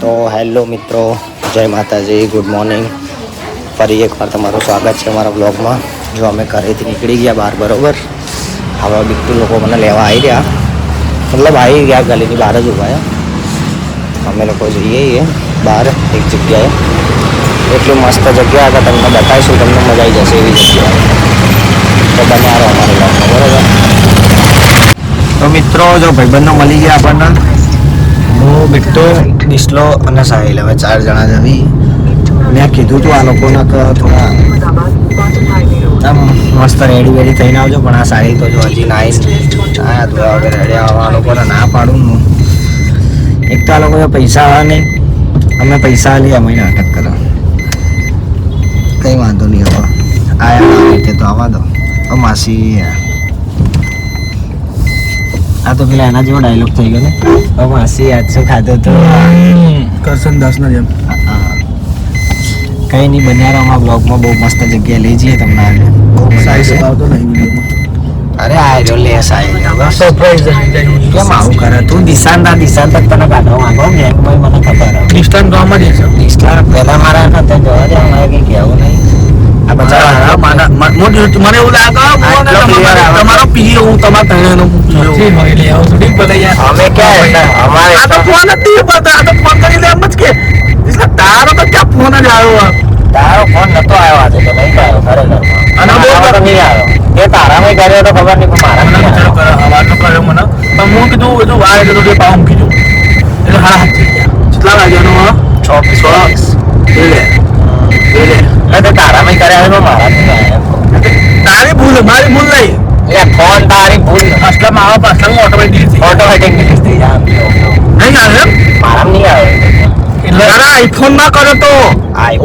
તો હેલો મિત્રો, જય માતાજી, ગુડ મોર્નિંગ. ફરી એકવાર તમારું સ્વાગત છે અમારા બ્લોગમાં જો અમે ઘરેથી નીકળી ગયા બહાર, બરોબર? હવે બિટ્ટુ લોકો મને લેવા આવી રહ્યા. મતલબ આવી ગયા, ગલીની બહાર જ ઊભા અમે લોકો જઈએ બહાર, એક જગ્યાએ. એટલી મસ્ત જગ્યા હતા તમને બતાવીશું, તમને મજા આવી જશે એવી જગ્યા તો અમારે અમારા બ્લોગમાં બરોબર? તો મિત્રો, જો ભાઈબંધો મળી ગયા આપણને, હું બિટ્ટો ડિસ્લો અને સાહિલ, હવે ચાર જણા જવી મેં કીધું તું આ લોકોને થોડા આમ મસ્ત રેડી વેડી થઈને આવજો, પણ આ સાહિલ તો જો હજી નાઈ આયા ધોયા વગર રેડી આવવા લોકોને ના પાડું હું. એક તો આ લોકો પૈસા આવે નહીં, અમે પૈસા લઈએ અમે નાટક કરો કંઈ વાંધો નહીં હવે. આયા તો આવવા દો. માસી આ તો પેલા એના જેવો ડાયલોગ થઈ ગયો ને. હવે માસી આજ શું ખાધું તો. કરશન દાસ ના જેમ કઈ નહીં બન્યારામાં બ્લોગમાં બહુ મસ્ત જગ્યા લઈ જઈએ તમને આજે આવશે. આવતો નહીં અરે આ રહ્યો લે સાહેબ કેમ આવું કરે? તું દિશાંતા દિશાંતા તને કાઢવા માંગો? ગેંગમાં મને ખબર. ડિસ્ટન્સ ગામમાં જ છે દિશા પહેલા મારા હતા જવા દે અમારે કઈ કહેવું નહીં. આ બધા મને એવું લાગે. તમારો પીએ હું તમારા તણેનો અમે ક્યાં હતા? અમારે આ તો ફોન જ આ તો ફોન કરી લે એમ જ કે. તારો તો ક્યાં ફોન જ આવ્યો તારો ફોન નતો આવ્યો આજે તો નહીં આવ્યો ખરેખર. અને બહુ તો નહીં આવ્યો. એ તારામાં કર્યો તો ખબર નહીં મારા નહીં આવ્યો. અવાજ નો કર્યો મને. પણ હું કીધું બધું વાર એટલે તો પાઉં કીધું એટલે હાડા હાથ થઈ ગયા. કેટલા વાગ્યાનો ચોવીસ ચોવીસ. એટલે એટલે તો તારામાં કર્યા મારા નહીં આવ્યો. તારી ભૂલ મારી ભૂલ નહીં. એટલે ફોન તારી ભૂલ. અસલા માવા પ્રસંગ ઓટોમેટિક ઓટોમેટિક ડિલીટ થઈ જાય. નહીં આવે એમ? નહીં આવે. એટલે અરે આઈફોનમાં કરો તો.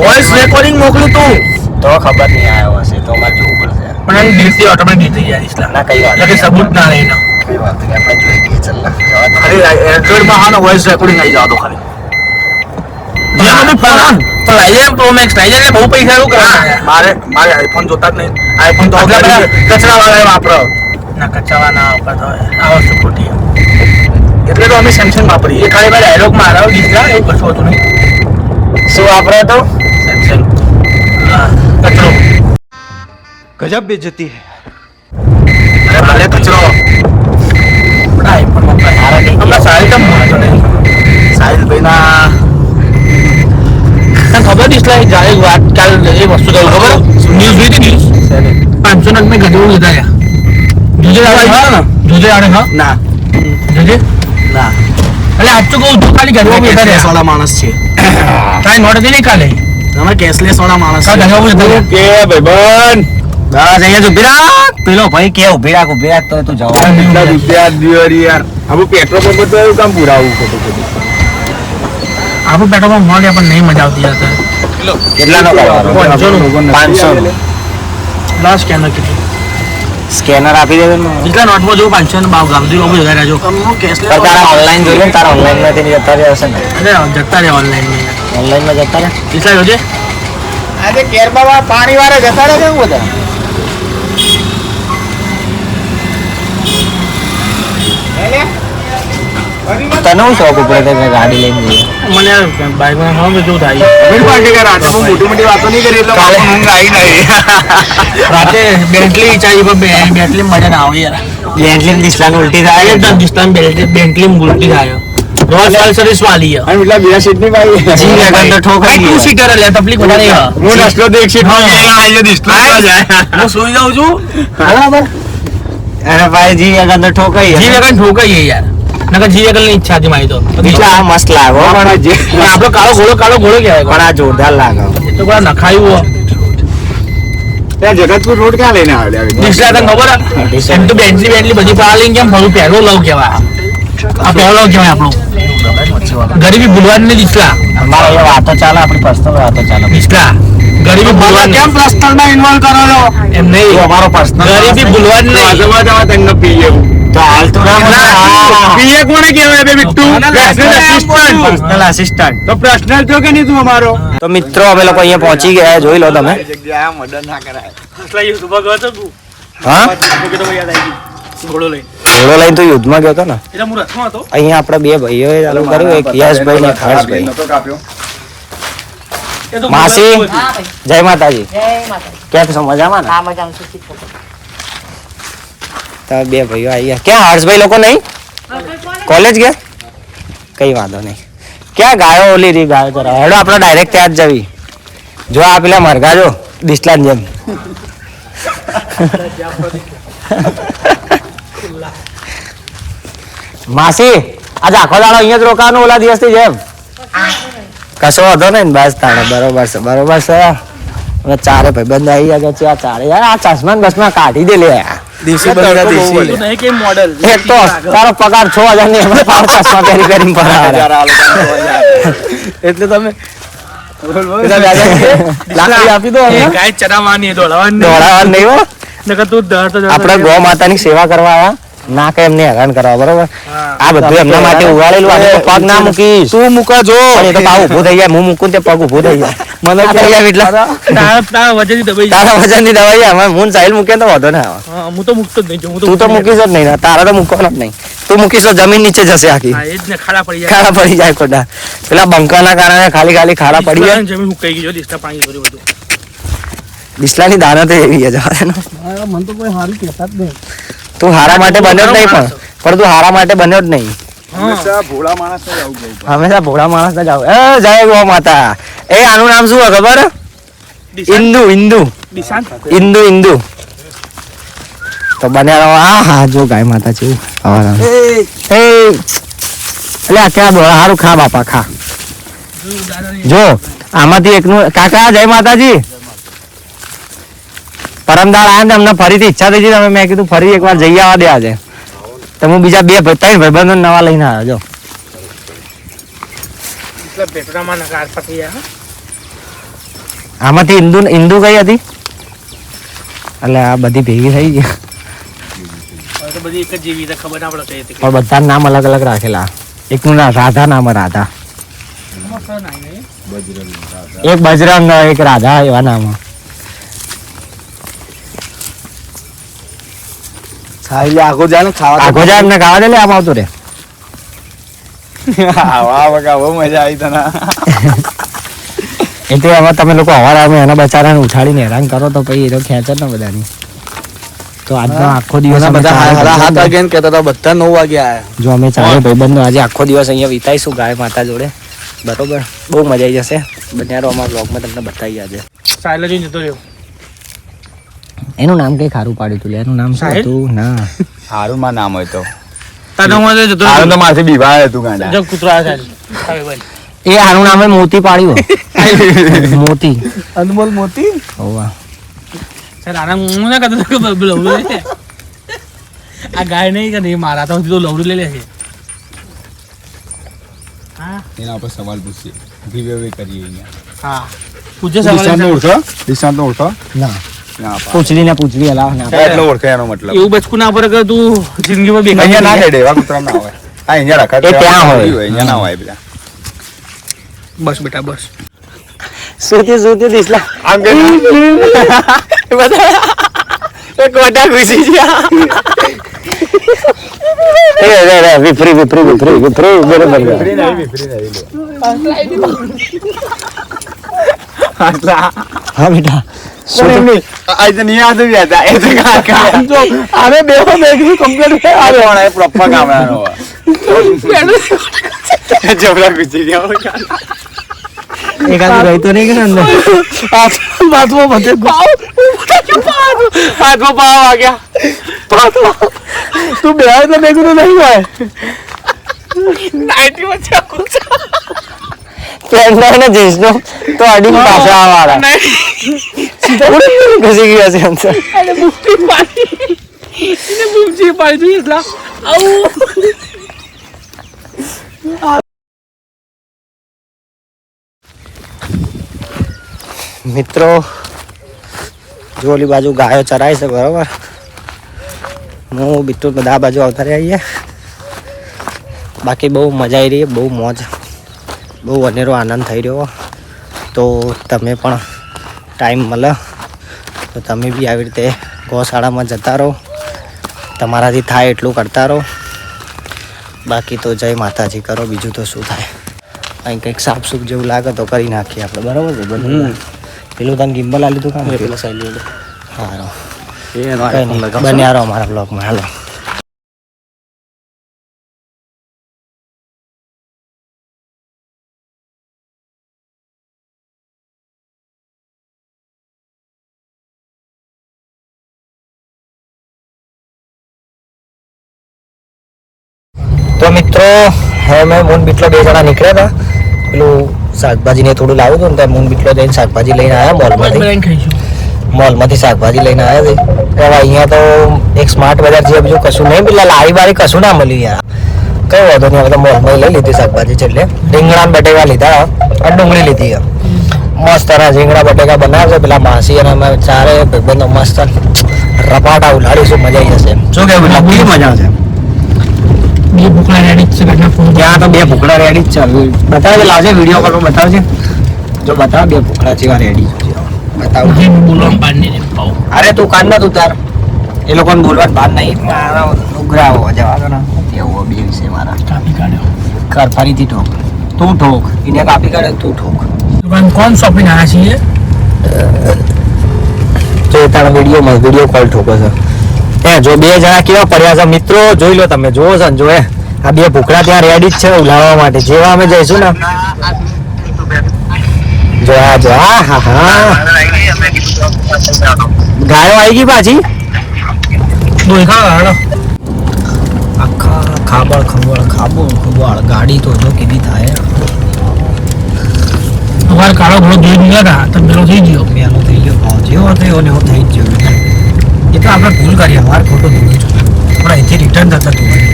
વોઇસ રેકોર્ડિંગ મોકલું તું. તો ખબર નહીં આવ્યો હશે તો મારે જોવું પડશે. પણ એની ડિલીટ ઓટોમેટિક થઈ જાય ઇસ્લામ ના કઈ વાત એટલે સબૂત ના રહીને કઈ વાત નહીં આપણે જોઈ લઈએ ચાલ. ખાલી એન્ડ્રોઈડમાં હા વોઇસ રેકોર્ડિંગ આવી જાવ તો ખાલી. જેમાં પણ રાઈઝર પ્રો મેક્સ રાઈઝર બહુ પૈસા શું કરવા. મારે મારે આઈફોન જોતા જ નહીં. આઈફોન તો કચરા વાપરો. ના કચરા ના વાપરતો આ વસ્તુ ખોટી એટલે તો અમે સેમસંગ વાપરીએ. એ ખાલી મારે ડાયલોગ એ કશું નહીં. શું વાપરે તો? સેમસંગ કચરો. ગજબ બેજતી હૈ. એ વસ્તુ કહું ખબર? ન્યૂઝ જોઈ હતી ન્યૂઝ પાંચસો નગ મેં ગધેડું લીધા યા જુજે આવે જુજે આવે હા? ના. જુજે? ના. એટલે સાચું કહું છું ખાલી રહ્યા. વાળા માણસ છે કાંઈ નોટ હતી નહીં કાલે અમે કેશલેસ વાળા માણસ કાલ કે ભાઈબંધ અહીંયા ઊભી રાખ. પેલો ભાઈ કે ઊભી રાખ ઊભી રાખ તો તું જવા કેટલા રૂપિયા દિવાળી યાર? આપણે પેટ્રોલ પંપ તો એવું કામ પુરાવું ખોટું ખોટું. આપણું પેટ્રોલમાં મળે પણ નહીં મજા આવતી હતા કેટલાનો કરવાનો પાંચસોનું. પાંચસો લાસ્ટ સ્કેનર કેટલું? સ્કેનર આપી દે ને. કેટલા નોટમાં જો પાંચસો ને બાવ ગામથી લોકો જતા રહેજો. તમે કેશલેસ પણ તારા ઓનલાઈન જોઈ લે ને તારા ઓનલાઈનમાંથી જતા રહ્યા હશે ને. અરે જતા રહે ઓનલાઈન ઓનલાઈનમાં જતા રહ્યા કેટલા જોજે આજે કેરબાવા પાણી વાળા જતા રહ્યા કેવું બધા? તને હું શોખ ઉપડે છે કે ગાડી લઈને જઈએ? મને બાઇકમાં હા બધું થાય? અમીર પાર્ટી કે રાતમાં મોટી મોટી વાતો નહીં કરી એટલે કાલે- ઊંઘ આવી. નહીં રાતે બેન્ટલી ચાલી પર બેન્ટલી મજા ના આવે યાર. બેન્ટલી દિશલાને ઉલટી થાય? એકદમ દિસ્તાન બેન્ટલી બેન્ટલી ઉલટી થાય. સર્વિસ વાલી અને એટલા સીટની ભાઈ. જી વેગન તો ઠોકાઈ ટુ સીટર એટલે તકલીફ વધારે. હું. રસ્તો તો એક સીટમાં. જઈને આવી માં જાય. હું સુઈ જાઉં છું. બરાબર. અરે ભાઈ જી તો ઠોકાઈ જી હશે. વેગન ઠોકાઈએ યાર. નકર જી વેગનની ઈચ્છા હતી મારી તો. આ મસ્ત લાગો. પણ જે પણ આપણો કાળો ઘોડો કાળો ઘોડો કહેવાય પણ આ જોરદાર લાગે. તો બધા નખાયું હો. ત્યાં જગતપુર રોડ ક્યાં લઈને આવ્યા ડિસ્લા તને ખબર? એમ તો બેન્ટલી બેન્ટલી બધી લઈને કેમ ફરું? પહેલો લવ કહેવાય. આ પહેલો લવ કહેવાય આપણું. ગરીબી ભૂલવાની ડિસ્લા અમારે એ વાતો ચાલે આપણી પર્સનલ વાતો ચાલે. ડિસ્લા ગરીબી ભૂલવા કેમ પર્સનલમાં ઇન્વોલ્વ કરો છો? એમ નહીં. અમારો પર્સનલ ગરીબી ભૂલવાની નહીં. આજુબાજુમાં તમને પીએ હાલ તો મિત્રો અમે લોકો અહીંયા પહોંચી ગયા જોઈ લો તમે. ઘોડો લઈ ઘોડો લઈને તો યુદ્ધમાં ગયો હતો ને? અહીંયા આપણે બે ભાઈઓએ ચાલુ કર્યું એક યશભાઈ ને તો માસી? જય માતાજી. કેમ છો? મજામાં ને? મજામાં સુખી બે ભાઈઓ આવી ગયા. ક્યાં હર્ષભાઈ લોકો નહીં? કોલેજ ગયા? કઈ વાંધો નહીં. ક્યાં ગાયો ઓલી રી ગાયો જરા? હેડો, આપણે ડાયરેક્ટ ત્યાં જ જવી. જો આ પેલા મરઘા જો દિસલાન જેમ. માસી, આજે આખો દાડો અહીંયા જ રોકાવાનું ઓલા દિવસથી જેમ? કશો વાંધો નહીં ને બસ તાણે, બરોબર છે બરોબર છે. ચારે ચારે ભાઈબંધ આવી ગયા છે, આ ચારે. યાર, આ ચશ્મા બસમાં કાઢી દે લે. દેશી બંગલા દેશી તો નહીં કે મોડલ એક તો તારો પગાર છ હજારની એમાં તારો ચશ્મા પહેરી કરીને ફરાવે. એટલે તમે લાકડી આપી દો હવે. ગાય ચરાવવાની દોડાવવાની દોડાવવાનું નહીં હો. નકર તું દોડતો તો આપણે ગૌ માતાની સેવા કરવા આવ્યા. ના કે એમને હેરાન કરવા બરોબર? આ બધું એમના માટે ઉગાડેલું આજે પગ ના મૂકી તું મૂકા જો. એ તો પાવ ઊભો થઈ જાય હું મૂકું તે પગ ઊભો થઈ જાય. મને થઈ જાય એટલે. તારા તારા વજનની દબાઈ જાય. તારા વજનની દવાઈ અમે હું સાઈલ મૂકે તો વાંધો ના આવે. હું તો મૂકતો જ નહીં તું તો મૂકીશ. જ નહીં ને તારા તો મૂકવાનો જ નહીં. તું મૂકીશ તો જમીન નીચે જશે આખી. હા, એ જ ને ખાડા પડી જાય. ખાડા પડી જાય ખોટા. પેલા બંકાના કારણે ખાલી ખાલી ખાડા પડી જાય. જમીન હુકાઈ ગઈ જો દિશના પાણી ભર્યું બધું. બિસ્લાની દાના તો એવી જ દેનો. મને તો કોઈ સારું કહેતા જ નહીં. તું હારા માટે બન્યો જ નહીં પણ પણ તું હારા માટે બન્યો જ નહીં. હંમેશા ભોળા માણસ ને જાવ હંમેશા ભોળા માણસ જ આવ. જય ગો માતા. એ આનું નામ શું હોય ખબર? ઇન્દુ ઇન્દુ. ઇન્દુ ઇન્દુ. તો બન્યા રહો. આ હા જો ગાય માતા છે એ. એટલે ક્યાં બોલા? સારું ખા બાપા ખા. જો આમાંથી એકનું કાકા જય માતાજી. પરમદાળ આવ્યા ને અમને ફરીથી ઈચ્છા થઈ છે તમે મેં કીધું ફરી એકવાર જઈ આવવા દે આજે. તો હું બીજા બે ભાઈ- ત્રણ ભાઈબંધો નવા લઈને આવ્યો જો. આમાંથી હિન્દુ હિન્દુ કઈ હતી? એટલે આ બધી ભેગી થઈ ગઈ. પણ બધા નામ અલગ અલગ રાખેલા. એકનું નામ રાધા. નામ રાધા. એક બજરંગ એક રાધા એવા નામ. આખો જાય ને ખાવા આખો જાય એમને ખાવા દે લે આમ આવતું રે. આવા બહુ મજા આવી તને. એ તો હવે તમે લોકો હવાર આવે એના બચારાને ઉઠાડીને હેરાન કરો તો પછી એ તો ખેંચ ને બધાની. તો આજનો આખો દિવસ બધા હાથ ભાઈબંધો- કહેતા હતા બધા નવ વાગે આયા. જો અમે ચાલે ભાઈબંધો આજે આખો દિવસ અહીંયા વિતાઈશું ગાય માતા જોડે. બરોબર? બહુ મજા આવી જશે. બન્યારો અમારા બ્લોગમાં તમને બતાવી આજે. સાયલા જોઈને જતો રહ્યો. એનું નામ કઈ ખારું પાડ્યું તું એનું નામ શું હતું? ના. ખારું માં નામ હોય તો. તારે હું જતો હારું તો માથે બીવાય હતું ગાંડા. જબ કૂતરો આવ્યો છે એ આનું નામે મોતી પાડ્યું મોતી. અનમોલ મોતી? હોવા સર આના હું ના કહેતો કે લવડું લે. આ ગાય નહીં કે નહીં મારા તો તો લવડું લઈ લે છે. હા? એના ઉપર સવાલ પૂછીએ. ગીવે વે કરીએ અહીંયા. હા. પૂછે સવાલ ઓળખો દિશાંત ઓળખો ના. પૂછડી ને પૂછડી હલાવ ના એટલો ઓળખે એનો મતલબ. એવું બચકું ના પર કે તું જિંદગીમાં બેકાર અહીંયા ના. હેડે એવા કૂતરા ના હોય. આ અહીંયા રાખા એ ત્યાં હોય. અહીંયા ના હોય બધા. બસ બેટા બસ. સુતી સુતી દિસલા. આમ કે કોટા ઘુસી ગયા. બરોબર. નહીં નહીં હા બેટા. એકાદ રહી તો નહીં કે અંદર? બાથમાં બધે હાથમાં પાવ. આ ગયા. તું બે તો મેગું તો નહીં હોય. પેન્ડર ને જીન્સ નો તો અડી પાછા આવવાના. સીધા ઉડી ઘસી ગયા છે અંદર અને બુફી પાડી એને બુફી પાડી એટલા આવું મિત્રો જો ઓલી બાજુ ગાયો ચરાય છે બરોબર? હું બિટ્ટુ બધા બાજુ આવતા રહ્યા છીએ બાકી બહુ મજા આવી રહી બહુ મોજ બહુ અનેરો આનંદ થઈ રહ્યો. તો તમે પણ ટાઈમ મળે. તો તમે બી આવી રીતે ગૌશાળામાં જતા રહો. તમારાથી થાય એટલું કરતા રહો. બાકી તો જય માતાજી કરો બીજું તો શું થાય? અહીં કંઈક સાફ સૂફ જેવું લાગે તો કરી નાખીએ આપણે બરાબર છે? બધું પેલું તને ગિમ્બલ આ લીધું કામ? પેલું સાઈડ સારું કંઈ નહીં. બન્યા રહો અમારા બ્લોગમાં હાલો. તો મિત્રો હવે મેં મૂન બીટલો બે જણા નીકળ્યા હતા. પેલું શાકભાજીને થોડું લાવું હતું ને ત્યાં મૂન બીટલો જઈને શાકભાજી લઈને આવ્યા મોલમાંથી. મોલમાંથી શાકભાજી લઈને આવ્યા છે. હવે અહીંયા તો એક સ્માર્ટ બજાર છે બીજું કશું નહીં. પેલા લારી બારી કશું ના મળ્યું યાર. કઈ વાંધો નહીં હવે તો મોલમાં લઈ લીધી શાકભાજી છે એટલે રીંગણા બટેકા લીધા. અને ડુંગળી લીધી. મસ્ત એના રીંગણા બટેકા બનાવશે પેલા માસી અને અમે ચારે ભાઈબંધો મસ્ત રપાટા ઉલાડીશું મજા આવી જશે. શું કેવું મજા આવશે? બે ભૂખલા રેડી જ છે ઘરના ફોન ત્યાં તો બે ભૂખડા રેડી જ છે. બતાવજે લાવજે વીડિયો કોલમાં બતાવજે. જો બતાવ બે ભૂખડા જેવા રેડી છે બતાવ જે બોલવા બાંધી ને પાઉં અરે તું કાન તું તાર. એ લોકોને બોલવાનું બાદ નહીં. મારા ઉઘરા હોવા જવા ને. એવો બે વિશે મારા. કાપી કાઢ્યો. કર ફરીથી ઠોક. તું ઠોક. એને કાપી કાઢે તું ઠોક. દુકાન કોણ શોપિંગ આવ્યા છીએ? જો તારા વિડીયોમાં વીડિયો કોલ ઠોકો છે. એ જો બે જણા કેવા પડ્યા છે? મિત્રો જોઈ લો તમે જોવો છો ને જો આ બે ભૂખડા ત્યાં રેડી જ છે ઉલાવવા માટે. જેવા અમે જઈશું ને. જો આ જો આ હા હા. ગાયો આવી ગઈ પાછી? આખા ખાબળ ખંબળ ખાબો ખંબળ ગાડી તો જો કેવી થાય. અમારે કાળો ઘોડો જોઈ ગયા હતા તો પેલો થઈ ગયો. મેલો થઈ ગયો. જેવો થયો ને એવો થઈ ગયો. એ તો આપણે ભૂલ કરી અમારે ખોટું થયું પણ અહીંથી રિટર્ન થતા હતું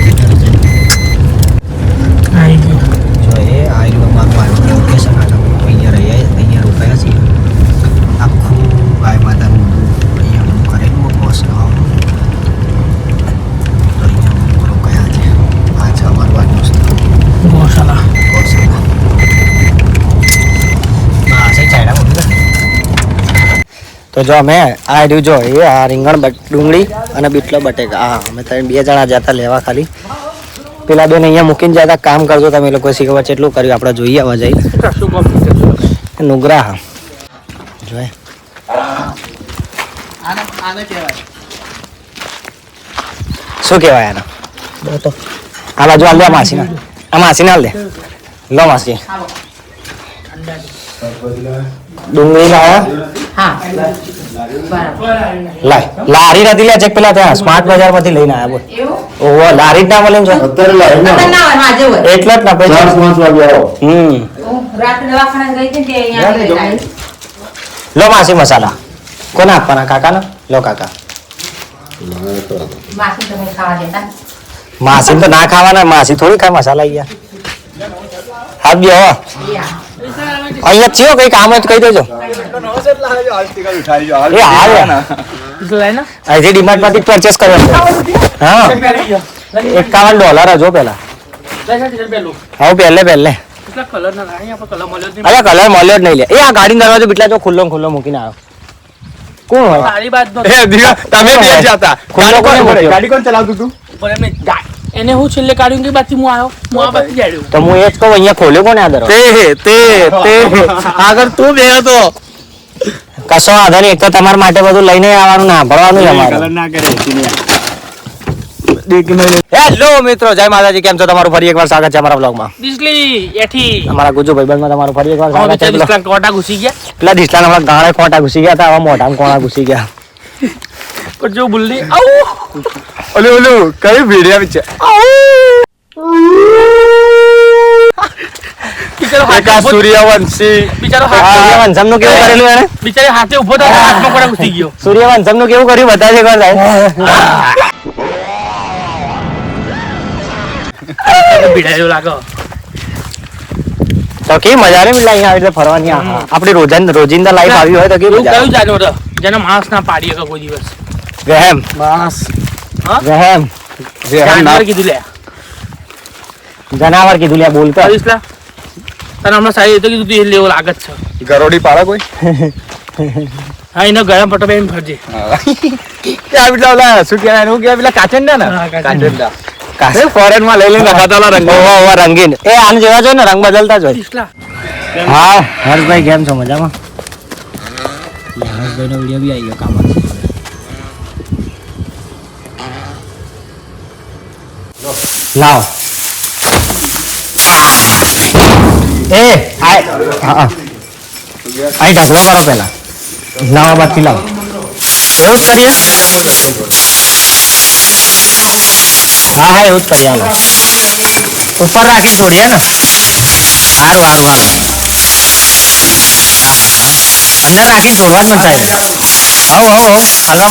તો જો અમે આ રહ્યું જો એ આ રીંગણ ડુંગળી અને બીટલો બટેકા. હા અમે ત્રણ બે જણા જતા લેવા ખાલી. પેલા બેન અહીંયા મૂકીને જતા કામ કરજો તમે લોકો શીખવા કેટલું કર્યું આપણે જોઈએ આવવા જઈ. નુગ્રા. હા જોઈએ શું કહેવાય આને? આ બાજુ હાલ દે આ માસીના. આ માસીને હાલ દે. લો માસી. ડુંગળી લાયા? લાય. લારી નથી લે ચેક પેલા ત્યાં સ્માર્ટ બજારમાંથી લઈને આવ્યા બોલ. ઓહો લારી ના મળે ને જો એટલે જ ના પછી. હમ. લો માસી મસાલા. કોને આપવાના કાકાના લો? કાકા. માસી તો ના ખાવાના માસી થોડી ખાય મસાલા અહીંયા. હાથ બી હો અહીંયા ચિયો કઈ કામ હોય તો કહી દેજો. એ હા અહીંથી ડીમાર્ટમાંથી પરચેસ કરવા હા. એકાવન ડોલર જો પેલા. હા પહેલે પહેલે. જ અરે કલર મળ્યો જ નહીં લે. એ આ ગાડી દરવાજો બીટલા જો ખુલ્લો ખુલ્લો મૂકીને આવ્યો. કોણ હોય? તમે બે જ હતા. મૂક્યો? ગાડી કોણ ચલાવતું તું પણ એમને ગા- એને હું છેલ્લે કાઢ્યું કે બાથી હું આવ્યો હું આ બાથી જાડ્યો તો હું એ જ કહું અહીંયા ખોલ્યો કોને આદર તે તે તે આગળ તું બે હતો. કશો વાંધો એક તો તમારા માટે બધું લઈને આવવાનું ના ભરવાનું જ અમારે. ના કરે હેલો મિત્રો જય માતાજી કેમ છો? તમારું ફરી એકવાર સ્વાગત છે અમારા બ્લોગમાં દિસલી એઠી. અમારા ગુજુ ભાઈબંધમાં તમારું ફરી એકવાર સ્વાગત છે. દિસલા કોટા ઘૂસી ગયા. પેલા દિસલા હમણાં ગાળે કોટા ઘૂસી ગયા હતા આવા મોઢામાં કોણા ઘૂસી ગયા. પણ જો બુલ્લી. આઉ ઓલું ઓલું કઈ ભીડિયા વિચે બિચારો એક આ હાથે ઉભો- સૂર્યવંશી. બિચારો આ હાથે સૂર્યવંશમનું કેવું કરેલું એને? બિચારી હાથે ઊભો તો હાથમાં કોટા ઘૂસી ગયો. સૂર્યવંશમનું કેવું કર્યું? બતાવજે ભીડાયો લાગો. તો કેવી મજા ને મિલા અહીંયા આવી રીતે ફરવાની? આપણી રોજન રોજિંદા લાઈફ આવી હોય તો કે કયું જાનવર? જેને માણસ ના પાડી શકે કોઈ દિવસ. વહેમ બસ વહેમ જાનવર કીધું લે જનાવર કીધું લે બોલતો તને હમણાં સારી તો કીધું તું લેવલ આગળ છે ગરોડી પાડે કોઈ હા એનો ગરમ પટો બેન ફરજે ત્યાં પેલા ઓલા શું કહેવાય એનું કહેવાય પેલા કાચંડા ને કાચંડા. કાસે ફોરેનમાં લઈ લઈને ઓલા રંગો. ઓવા ઓહો રંગીન. એ આને જેવા જોઈએ ને રંગ બદલતા જ હોય હા હા હર્ષભાઈ કેમ છો મજામાં? હર્ષભાઈનો વીડિયો બી આવી ગયો કામ લાવ. એ હા ઢગલો કરો પહેલા. લાવા બાદથી લાવ. એવું જ કરીએ? હા હા, એવું જ કરીએ, હાલો. ઉપર રાખી છોડીએ ને? સારું સારું હાલો અંદર રાખીને છોડવાનું થાય હવ હવ હવ હલવા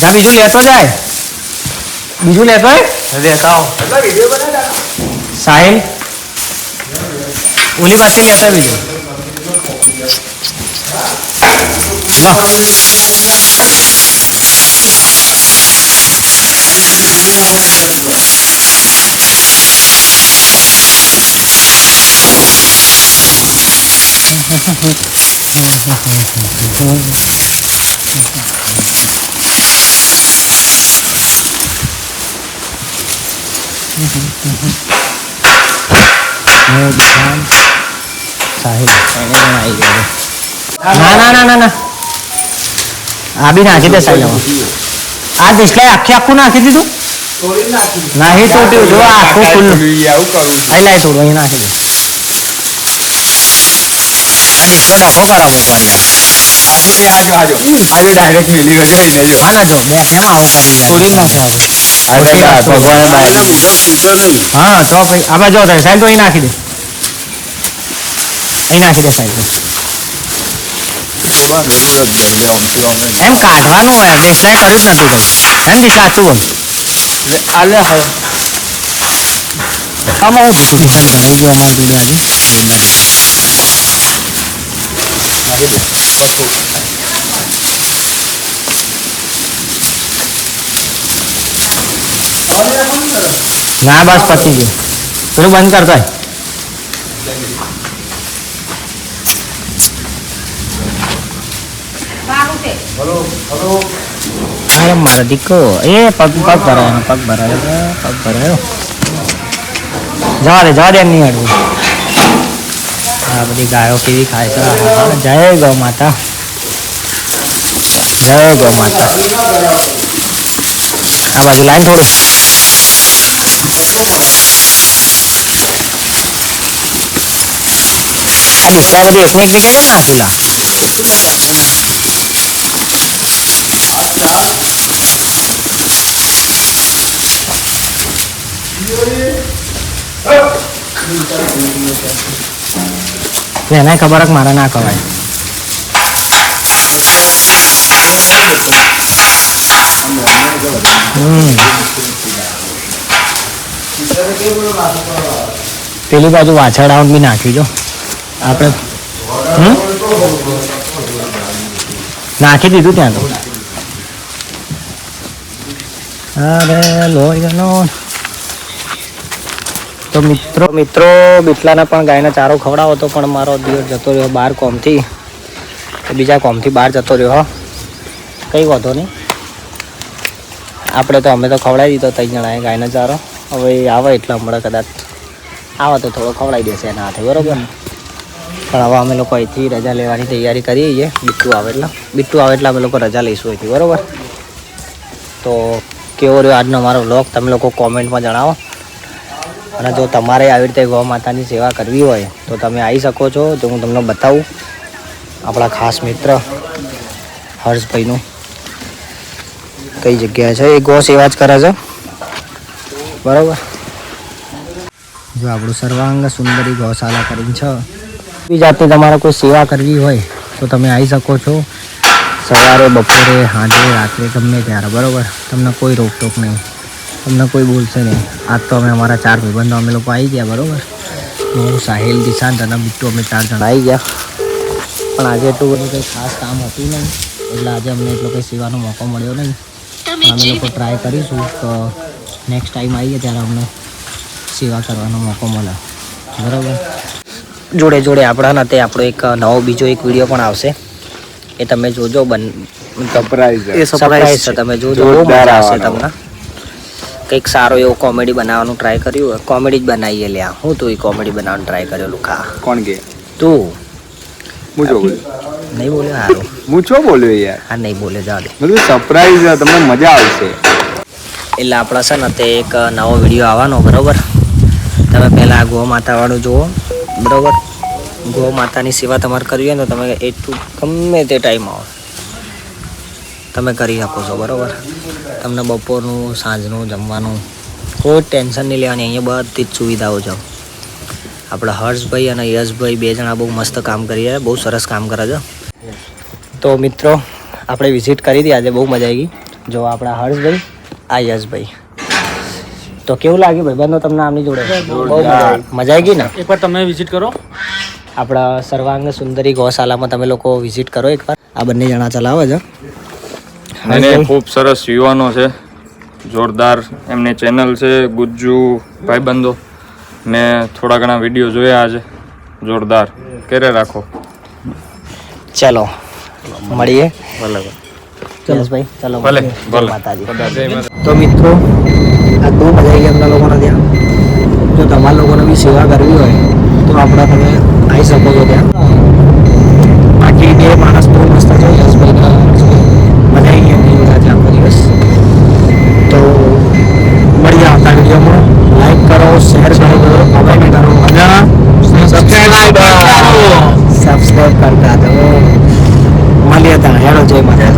જા બીજું લેતો જાય. બીજું લેતો લેતા સાહેબ સાહિલ? ઓલી પાસે લેતો બીજું. લો. ના નાખી દે આ ડિસ્પ્લે આખી આખું નાખી દીધું? નાહી તૂટ્યું જો આખું ખુલ્લું આવું કરું અહીં લાઈ થોડું અહીં નાખી દે. ડિસ્પ્લે ડખો કરાવો એક વાર આજો આજો આજો ડાયરેક્ટ મેલી ગયો એને જો બે કેમ આવું હા તો ભાઈ સાહેબ તો અહીં નાખી દે. અહીં નાખી દે સાહેબ. એમ કાઢવાનું હોય દેખાય કર્યું જ નથી ભાઈ એમ દી સાચું બોલ. આલે હવે આમાં હું સાહેબ ઘણી ગયો અમારો વીડિયો આજે ના, બસ પતી ગયું. પેલું બંધ કરતો અરે મારો દીકો એ પગ પગ ભરાયો પગ ભરાયો પગ ભરાયો. જવા દે જવા દે નહીં હડવું આ બધી ગાયો કેવી ખાય છે આહાહા. જય ગૌ માતા જય ગૌ માતા આ બાજુ લાઈન થોડું આ ડિસ્પ્લે બધી એકમી એકમી કેમ નાખી લા એને ખબર જ મારે ના હમ. પેલી બાજુ વાછરડાઓ બી નાખી જો આપણે? નાખી દીધું ત્યાં તો અરે લોહીનો તો મિત્રો મિત્રો બિટલાને પણ ગાયને ચારો ખવડાવો તો પણ મારો દિવસ જતો રહ્યો બહાર કોમથી. બીજા કોમથી બહાર જતો રહ્યો કંઈ વાંધો નહીં. આપણે તો, અમે તો ખવડાવી દીધો ત્રણ જણાએ ગાયનો ચારો. હવે આવે એટલે હમણાં કદાચ. આવે તો થોડો ખવડાવી દેશે એના હાથે, બરાબર? ને પણ હવે અમે લોકો અહીંથી રજા લેવાની તૈયારી કરીએ છીએ. બિટ્ટુ આવે એટલે, બિટ્ટુ આવે એટલે અમે લોકો રજા લઈશું અહીંથી, બરોબર? તો કેવો રહ્યો આજનો મારો વ્લોગ તમે લોકો કોમેન્ટમાં જણાવો. અને જો તમારે આવી રીતે ગૌ માતાની સેવા કરવી હોય, તો તમે આવી શકો છો. તો હું તમને બતાવું આપણા ખાસ મિત્ર હર્ષભાઈનું. કઈ જગ્યાએ છે? એ ગૌ સેવા જ કરે છે. બરાબર? જો આપણું સર્વાંગ સુંદરી ગૌશાલા કરીને છે. બી જાતની તમારે કોઈ સેવા કરવી હોય, તો તમે આવી શકો છો. સવારે, બપોરે, સાંજે, રાત્રે ગમે ત્યારે. બરાબર? તમને કોઈ રોકટોક નહીં. તમને કોઈ બોલશે નહીં. આજ તો અમે અમારા ચાર ભાઈબંધો અમે લોકો આવી ગયા બરાબર? હું સાહિલ દિશાંત અને બિટ્ટુ અમે ચાર જણા આવી ગયા. પણ આજે એટલું બધું કંઈ ખાસ કામ હતું નહીં. એટલે આજે અમને એટલો કંઈ સેવાનો મોકો મળ્યો નહીં. પણ અમે લોકો ટ્રાય કરીશું તો નેક્સ્ટ ટાઈમ આવીએ ત્યારે અમને સેવા કરવાનો મોકો મળે. બરાબર? જોડે જોડે આપણા ના તે આપણો એક નવો બીજો એક વીડિયો પણ આવશે. એ તમે જોજો બન સરપ્રાઈઝ સરપ્રાઈઝ છે. તમે જોજો બહુ મજા આવશે તમને. કંઈક સારો એવો કોમેડી બનાવવાનું ટ્રાય કર્યું કોમેડી જ બનાવીએ લ્યા. હું તું કોમેડી બનાવવાનું ટ્રાય કર્યો લુખા. કોણ કે? તું? હું નહીં બોલ્યો હારું. હું છો બોલ્યો યાર. હા નહીં બોલે જાડે બધું સરપ્રાઈઝ તમને મજા આવશે. એટલે આપણા છે ને તે એક નવો વીડિયો આવવાનો બરોબર? તમે પહેલાં ગો માતાવાળું જુઓ બરાબર? ગો માતાની સેવા તમારે કરવી હોય ને તો તમે એટલું ગમે તે ટાઈમ આવો. તમે કરી શકો છો બરોબર? તમને બપોરનું સાંજનું જમવાનું કોઈ ટેન્શન નહીં લેવાની અહીંયા બધી જ સુવિધાઓ છે. આપણા હર્ષભાઈ અને યશભાઈ બે જણા બહુ મસ્ત કામ કરી રહ્યા બહુ સરસ કામ કરે છે. તો મિત્રો આપણે વિઝિટ કરી હતી આજે બહુ મજા આવી ગઈ. જો આપણા હર્ષભાઈ આ યશભાઈ. તો કેવું લાગ્યું ભાઈબંધો તમને આમની જોડે? બહુ મજા આવી. ગઈ ને? એકવાર તમે વિઝિટ કરો. આપણા સર્વાંગ સુંદરી ગૌશાલામાં તમે લોકો વિઝિટ કરો એકવાર. આ બંને જણા ચલાવે છે. અને ખૂબ સરસ યુવાનો છે. જોરદાર. એમની ચેનલ છે ગુજ્જુ ભાઈબંધો. મેં થોડા ઘણા વીડિયો જોયા આજે. જોરદાર. કેરે રાખો. ચાલો મળીએ. ભલે ચલો ભલે, ભલે. માતાજી. તો મિત્રો આ બહુ મજા આવી એમના લોકોના ત્યાં. જો તમારા લોકોને બી સેવા કરવી હોય તો આપણા તમે આવી શકો છો ત્યાં. કરતા દો મળીએ ત્યાં હેડો જય માતા